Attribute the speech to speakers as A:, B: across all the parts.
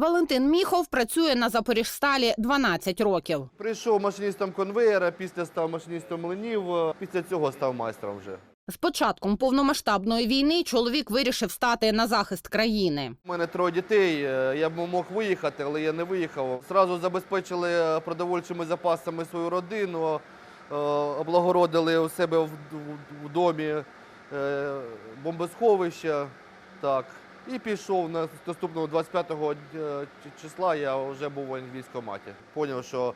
A: Валентин Міхов працює на Запоріжсталі 12 років.
B: Прийшов машиністом конвеєра, після став машиністом млинів, е, після цього став майстром вже.
A: З початком повномасштабної війни чоловік вирішив стати на захист країни.
B: У мене троє дітей, е, я б мог виїхати, але я не виїхав. Зразу забезпечили е, продовольчими запасами свою родину, облагородили у себе в, домі бомбосховище. Так. І пішов на наступного 25 е, числа, я вже був в військкоматі. Поняв, що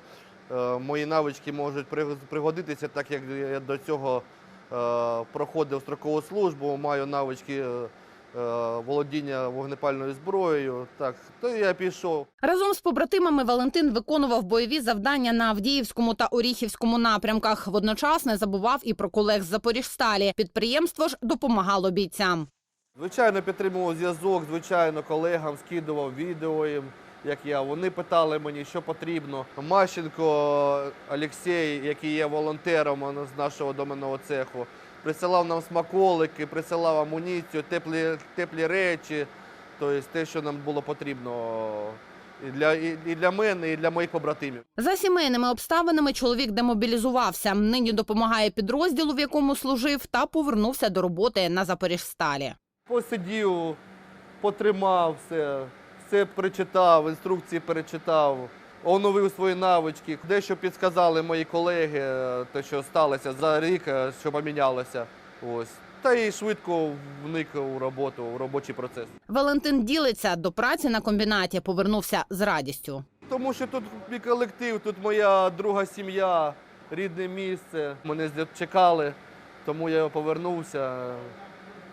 B: е, мої навички можуть пригодитися, так як я до цього е, проходив строкову службу, маю навички володіння вогнепальною зброєю. Так, то я пішов.
A: Разом з побратимами Валентин виконував бойові завдання на Авдіївському та Оріхівському напрямках. Водночас не забував і про колег з Запоріжсталі. Підприємство ж допомагало бійцям.
B: Звичайно, підтримував зв'язок, звичайно, колегам скидував відео їм, як я. Вони питали мені, що потрібно. Мащенко Олексій, який є волонтером з нашого доменного цеху, присилав нам смаколики, присилав амуніцію, теплі, теплі речі, тобто те, що нам було потрібно і для, і, для мене, і для моїх побратимів.
A: За сімейними обставинами чоловік демобілізувався. Нині допомагає підрозділу, в якому служив, та повернувся до роботи на Запоріжсталі.
B: Посидів, потримав все, все перечитав, інструкції перечитав, оновив свої навички. Дещо підсказали мої колеги, е, те, що сталося за рік, е, що помінялося. Ось. Та й швидко вник у роботу, у робочий процес.
A: Валентин ділиться до праці на комбінаті. Повернувся з радістю.
B: Тому що тут мій колектив, тут моя друга сім'я, рідне місце. Мене чекали, тому я повернувся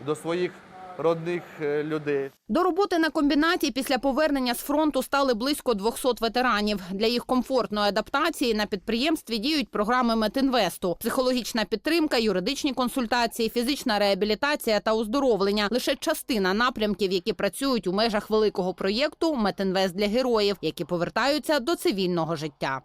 B: до своїх родних е, людей.
A: До роботи на комбінаті після повернення з фронту стали близько 200 ветеранів. Для їх комфортної адаптації на підприємстві діють програми Метінвесту, психологічна підтримка, юридичні консультації, фізична реабілітація та оздоровлення. Лише частина напрямків, які працюють у межах великого проєкту Метінвест для героїв, які повертаються до цивільного життя.